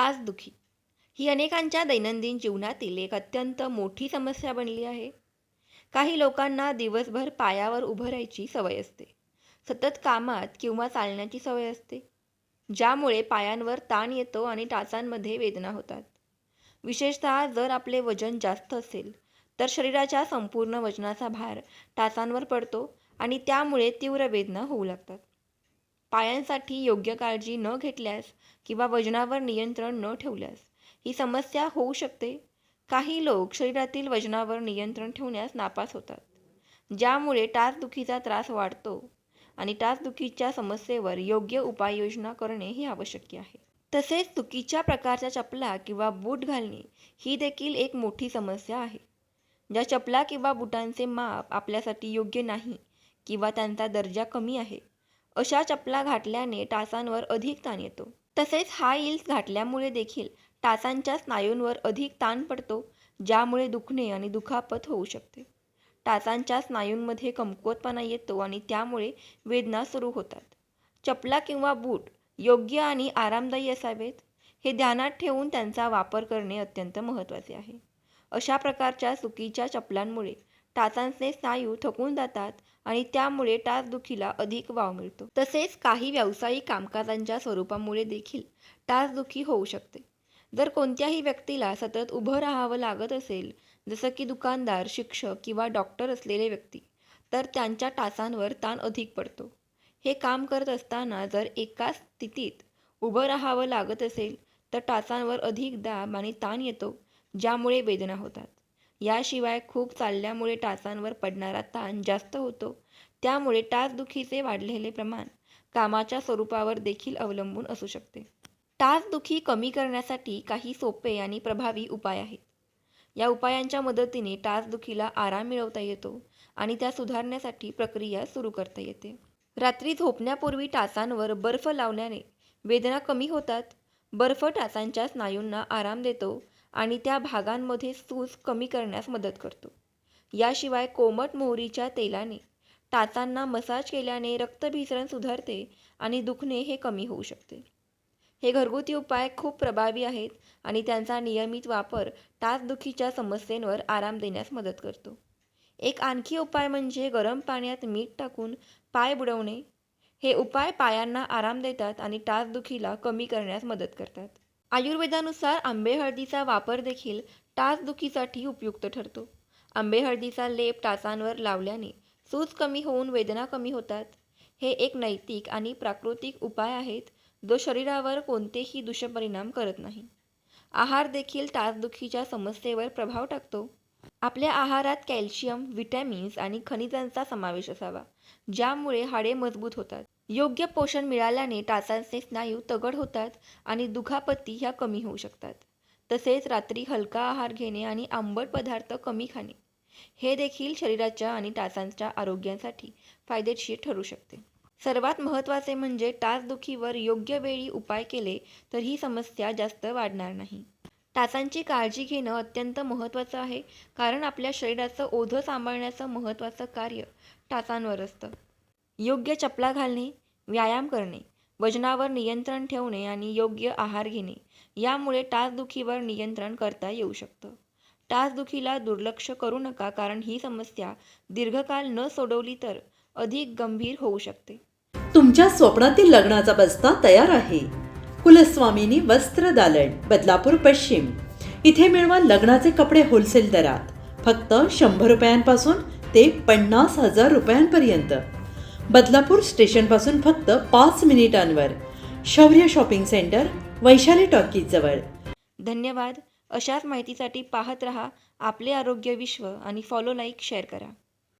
टाचदुखी ही अनेकांच्या दैनंदिन जीवनातील एक अत्यंत मोठी समस्या बनली आहे. काही लोकांना दिवसभर पायावर उभं राहायची सवय असते. सतत कामात किंवा चालण्याची सवय असते. ज्यामुळे पायांवर ताण येतो आणि टाचांमध्ये वेदना होतात. विशेषतः जर आपले वजन जास्त असेल तर शरीराच्या संपूर्ण वजनाचा भार टाचांवर पडतो आणि त्यामुळे तीव्र वेदना होऊ लागतात. पायांसाठी योग्य काळजी न घेतल्यास किंवा वजनावर नियंत्रण न ठेवल्यास ही समस्या होऊ शकते. काही लोक शरीरातील वजनावर नियंत्रण ठेवण्यास नापास होतात ज्यामुळे टाचदुखीचा त्रास वाढतो आणि टाचदुखीच्या समस्येवर योग्य उपाययोजना करणे हे आवश्यक आहे. तसेच चुकीच्या प्रकारच्या चपला किंवा बूट घालणे ही देखील एक मोठी समस्या आहे ज्या चपला किंवा बुटांचे माप आपल्यासाठी योग्य नाही किंवा त्यांचा दर्जा कमी आहे. अशा चपला घातल्याने टाचांवर अधिक ताण येतो. तसेच हाय हिल्स घातल्यामुळे देखील टाचांच्या स्नायूंवर अधिक ताण पडतो ज्यामुळे दुखणे आणि दुखापत होऊ शकते. टाचांच्या स्नायूंमध्ये कमकुवतपणा येतो आणि त्यामुळे वेदना सुरू होतात. चपला किंवा बूट योग्य आणि आरामदायी असावेत हे ध्यानात ठेवून त्यांचा वापर करणे अत्यंत महत्त्वाचे आहे. अशा प्रकारच्या चुकीच्या चपलांमुळे टाचांचे स्नायू थकून जातात आणि त्यामुळे टाचदुखीला अधिक वाव मिळतो. तसेच काही व्यावसायिक कामकाजांच्या स्वरूपामुळे देखील टाचदुखी होऊ शकते. जर कोणत्याही व्यक्तीला सतत उभं राहावं लागत असेल जसं की दुकानदार शिक्षक किंवा डॉक्टर असलेले व्यक्ती तर त्यांच्या टाचांवर ताण अधिक पडतो. हे काम करत असताना जर एकाच स्थितीत उभं राहावं लागत असेल तर टाचांवर अधिक दाब आणि ताण येतो ज्यामुळे वेदना होतात. याशिवाय खूप चालल्यामुळे टाचांवर पडणारा ताण जास्त होतो. त्यामुळे टाचदुखीचे वाढलेले प्रमाण कामाच्या स्वरूपावर देखील अवलंबून असू शकते. टाचदुखी कमी करण्यासाठी काही सोपे आणि प्रभावी उपाय आहेत. या उपायांच्या मदतीने टाचदुखीला आराम मिळवता येतो आणि त्या सुधारण्यासाठी प्रक्रिया सुरू करता येते. रात्री झोपण्यापूर्वी टाचांवर बर्फ लावण्याने वेदना कमी होतात. बर्फ टाचांच्या स्नायूंना आराम देतो आणि त्या भागांमध्ये सूज कमी करण्यास मदत करतो. याशिवाय कोमट मोहरीच्या तेलाने टाचांना मसाज केल्याने रक्तभिसरण सुधारते आणि दुखणे हे कमी होऊ शकते. हे घरगुती उपाय खूप प्रभावी आहेत आणि त्यांचा नियमित वापर टाचदुखीच्या समस्येंवर आराम देण्यास मदत करतो. एक आणखी उपाय म्हणजे गरम पाण्यात मीठ टाकून पाय बुडवणे. हे उपाय पायांना आराम देतात आणि टाचदुखीला कमी करण्यास मदत करतात. आयुर्वेदानुसार आंबे हळदीचा वापर देखील टाचदुखीसाठी उपयुक्त ठरतो. आंबे हळदीचा लेप टाचांवर लावल्याने सूज कमी होऊन वेदना कमी होतात. हे एक नैतिक आणि प्राकृतिक उपाय आहेत जो शरीरावर कोणतेही दुष्परिणाम करत नाही. आहार देखील टाचदुखीच्या समस्येवर प्रभाव टाकतो. आपल्या आहारात कॅल्शियम व्हिटॅमिन्स आणि खनिजांचा समावेश असावा ज्यामुळे हाडे मजबूत होतात. योग्य पोषण मिळाल्याने टाचांचे स्नायू तगड होतात आणि दुखापती ह्या कमी होऊ शकतात. तसेच रात्री हलका आहार घेणे आणि आंबट पदार्थ कमी खाणे हे देखील शरीराच्या आणि टाचांच्या आरोग्यासाठी फायदेशीर ठरू शकते. सर्वात महत्त्वाचे म्हणजे टाचदुखीवर योग्य वेळी उपाय केले तर ही समस्या जास्त वाढणार नाही. टाचांची काळजी घेणं अत्यंत महत्त्वाचं आहे कारण आपल्या शरीराचं ओझं सांभाळण्याचं महत्त्वाचं कार्य टाचांवर असतं. योग्य चपला घालणे व्यायाम करणे वजनावर नियंत्रण ठेवणे आणि योग्य आहार घेणे यामुळे टाचदुखीवर नियंत्रण करता येऊ शकतं. टाचदुखीला दुर्लक्ष करू नका कारण ही समस्या दीर्घकाळ न सोडवली तर अधिक गंभीर होऊ शकते. तुमच्या स्वप्नातील लग्नाचा बस्ता तयार आहे. कुलस्वामिनी वस्त्र दालन बदलापूर पश्चिम. इथे मिळवा लग्नाचे कपडे होलसेल दरात. फक्त शंभर रुपयांपासून ते पन्नास हजार रुपयांपर्यंत. बदलापूर स्टेशनपासून फक्त पाच मिनिटांवर. शौर्य शॉपिंग सेंटर वैशाली टॉकीजजवळ धन्यवाद. अशाच माहितीसाठी पाहत रहा. आपले आरोग्य विश्व आणि फॉलो लाईक शेअर करा.